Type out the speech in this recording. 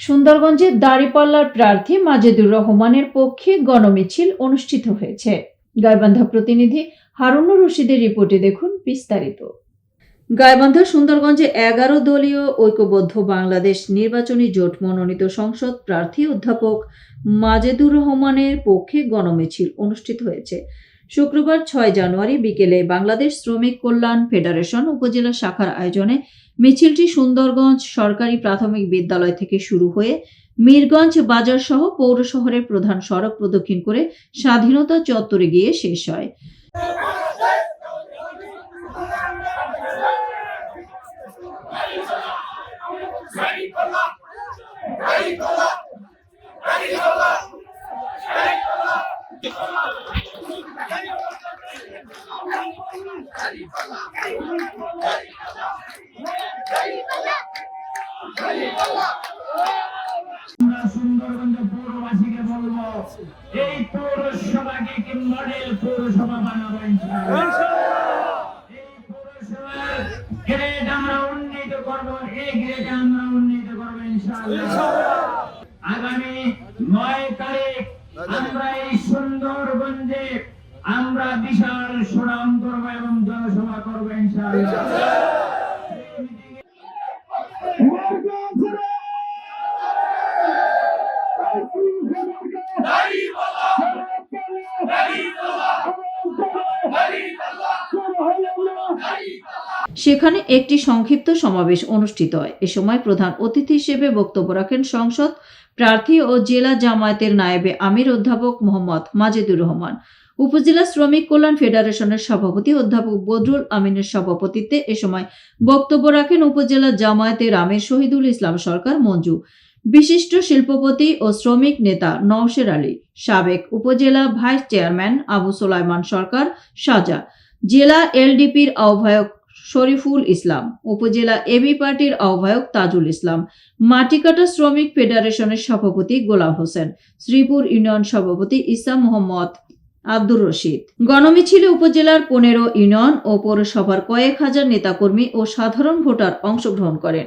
সুন্দরগঞ্জের দাঁড়িপাল্লার প্রার্থী মাজেদুর রহমানের পক্ষে গণমিছিল অনুষ্ঠিত হয়েছে। গাইবান্ধা প্রতিনিধি হারুনুর রশিদের রিপোর্টে দেখুন বিস্তারিত। গাইবান্ধা সুন্দরগঞ্জে এগারো দলীয় ঐক্যবদ্ধ বাংলাদেশ নির্বাচনী জোট মনোনীত সংসদ প্রার্থী অধ্যাপক মাজেদুর রহমানের পক্ষে গণমিছিল অনুষ্ঠিত হয়েছে। শুক্রবার ছয় জানুয়ারি বিকেলে বাংলাদেশ শ্রমিক কল্যাণ ফেডারেশন উপজেলা শাখার আয়োজনে মিছিলটি সুন্দরগঞ্জ সরকারি প্রাথমিক বিদ্যালয় থেকে শুরু হয়ে মীরগঞ্জ বাজার সহ পৌর শহরের প্রধান সড়ক প্রদক্ষিণ করে স্বাধীনতা চত্বরে গিয়ে শেষ হয়। আমরা সুন্দরগঞ্জ পৌরবাসীকে বলব এই পৌরসভাকে কি মডেল পৌরসভা বানাবো এই পৌরসভার গ্রেড আমরা উন্নীত করব এই গ্রেড আমরা উন্নীত করব ইনশাআল্লাহ। আগামী নয় তারিখ আমরা এই সুন্দরগঞ্জে আমরা বিশাল সুনাম করব এবং জনসভা করব ইনশাআল্লাহ। সেখানে একটি সংক্ষিপ্ত সমাবেশ অনুষ্ঠিত হয়। এ সময় প্রধান অতিথি হিসেবে বক্তব্য রাখেন সংসদ প্রার্থী ও জেলা জামায়াতের নায়েবে আমির অধ্যাপক মোহাম্মদ মাজেদুর রহমান। উপজেলা শ্রমিক কল্যাণ ফেডারেশনের সভাপতি অধ্যাপক বদরুল আমিনের সভাপতিত্বে এ সময় বক্তব্য রাখেন উপজেলা জামায়াতের আমির শহীদুল ইসলাম সরকার মঞ্জু। বিশিষ্ট শিল্পপতি ও শ্রমিক নেতা নওশের আলী, সাবেক উপজেলা ভাইস চেয়ারম্যান আবু সোলাইমান সরকার সাজা, জেলা এলডিপির আহ্বায়ক শরীফুল ইসলাম, উপজেলা এবি পার্টির আহ্বায়ক তাজুল ইসলাম, মাটিকাটা শ্রমিক ফেডারেশনের সভাপতি গোলাম হোসেন, শ্রীপুর ইউনিয়ন সভাপতি ইসা মোহাম্মদ আব্দুর রশিদ। গণমিছিলে উপজেলার পনেরো ইউনিয়ন ও পৌরসভার কয়েক হাজার নেতাকর্মী ও সাধারণ ভোটার অংশগ্রহণ করেন।